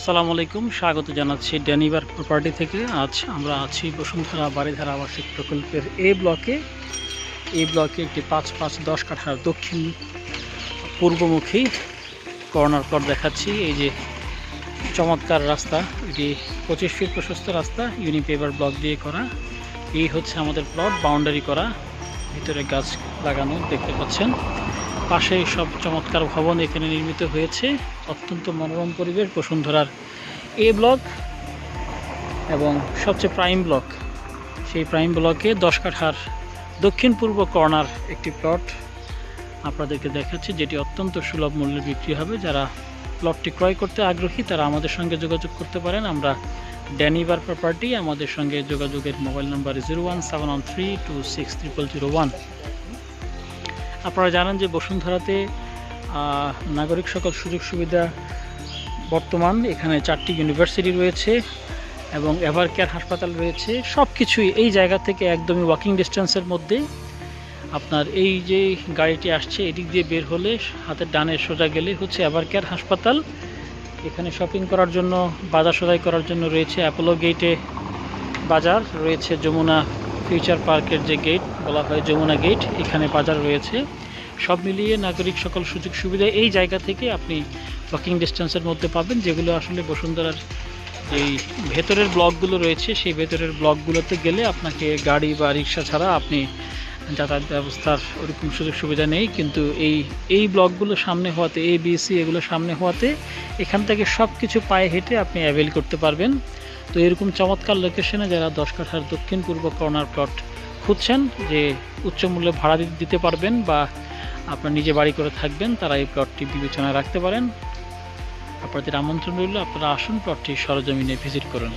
আসসালামু আলাইকুম। স্বাগত জানাচ্ছি ড্যানিবার প্রপার্টি থেকে। আজ আমরা আছি বসুন্ধরা বাড়িধারা আবাসিক প্রকল্পের এ ব্লকে। এই ব্লকে একটি পাঁচ পাঁচ দশ কাঠার দক্ষিণ পূর্বমুখী কর্নার প্লট দেখাচ্ছি। এই যে চমৎকার রাস্তা, এটি পঁচিশ ফিট প্রশস্ত রাস্তা ইউনিপেভার ব্লক দিয়ে করা। এই হচ্ছে আমাদের প্লট বাউন্ডারি করা। ভিতরে গাছ লাগানো দেখতে পাচ্ছেন। পাশে সব চমৎকার ভবন এখানে নির্মিত হয়েছে। অত্যন্ত মনোরম পরিবেশ, বসুন্ধরার এ ব্লক এবং সবচেয়ে প্রাইম ব্লক। সেই প্রাইম ব্লকে দশ কাঠার দক্ষিণ পূর্ব কর্নার একটি প্লট আপনাদেরকে দেখাচ্ছি, যেটি অত্যন্ত সুলভ মূল্যে বিক্রি হবে। যারা প্লটটি ক্রয় করতে আগ্রহী, তারা আমাদের সঙ্গে যোগাযোগ করতে পারেন। আমরা ড্যানিবার প্রপার্টি, আমাদের সঙ্গে যোগাযোগের mobile number zero one seven one three two six triple zero one. আপনারা জানেন যে বসুন্ধরাতে নাগরিক সকল সুযোগ সুবিধা বর্তমান এখানে চারটি ইউনিভার্সিটি রয়েছে এবং এভার কেয়ার হাসপাতাল রয়েছে। সব কিছুই এই জায়গা থেকে একদমই ওয়াকিং ডিস্টেন্সের মধ্যে। আপনার এই যে গাড়িটি আসছে, এদিক দিয়ে বের হলে হাতের ডানে সোজা গেলে হচ্ছে এভার কেয়ার হাসপাতাল। এখানে শপিং করার জন্য, বাজার সদাই করার জন্য রয়েছে অ্যাপোলো গেটে বাজার, রয়েছে যমুনা ফিউচার পার্কের যে গেট, বলা হয় যমুনা গেট, এখানে বাজার রয়েছে। সব মিলিয়ে নাগরিক সকল সুযোগ সুবিধা এই জায়গা থেকে আপনি ওয়াকিং ডিস্টেন্সের মধ্যে পাবেন, যেগুলো আসলে বসুন্ধরার এই ভেতরের ব্লকগুলো রয়েছে। সেই ভেতরের ব্লকগুলোতে গেলে আপনাকে গাড়ি বা রিক্সা ছাড়া আপনি যাতায়াত ব্যবস্থার ওরকম সুযোগ সুবিধা নেই, কিন্তু এই এই ব্লকগুলো সামনে হওয়াতে এ বি সি এগুলো সামনে হওয়াতে এখান থেকে সব কিছু পায়ে হেঁটে আপনি অ্যাভেল করতে পারবেন। তো এরকম চমৎকার লোকেশনে যারা দশ কাঠার দক্ষিণ পূর্ব কর্নার প্লট খুঁজছেন, যে উচ্চ মূল্যে ভাড়া দিতে পারবেন বা আপনার নিজে বাড়ি করে থাকবেন, তারা এই প্লটটি বিবেচনায় রাখতে পারেন। আপনাদের আমন্ত্রণ রইল, আপনারা আসুন প্লটটি সরজমিনে ভিজিট করুন।